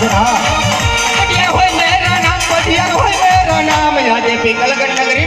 હોય મેરા નામ પઢિયાર હોય મેરા નામ. યાદે પિંગલગઢ નગરી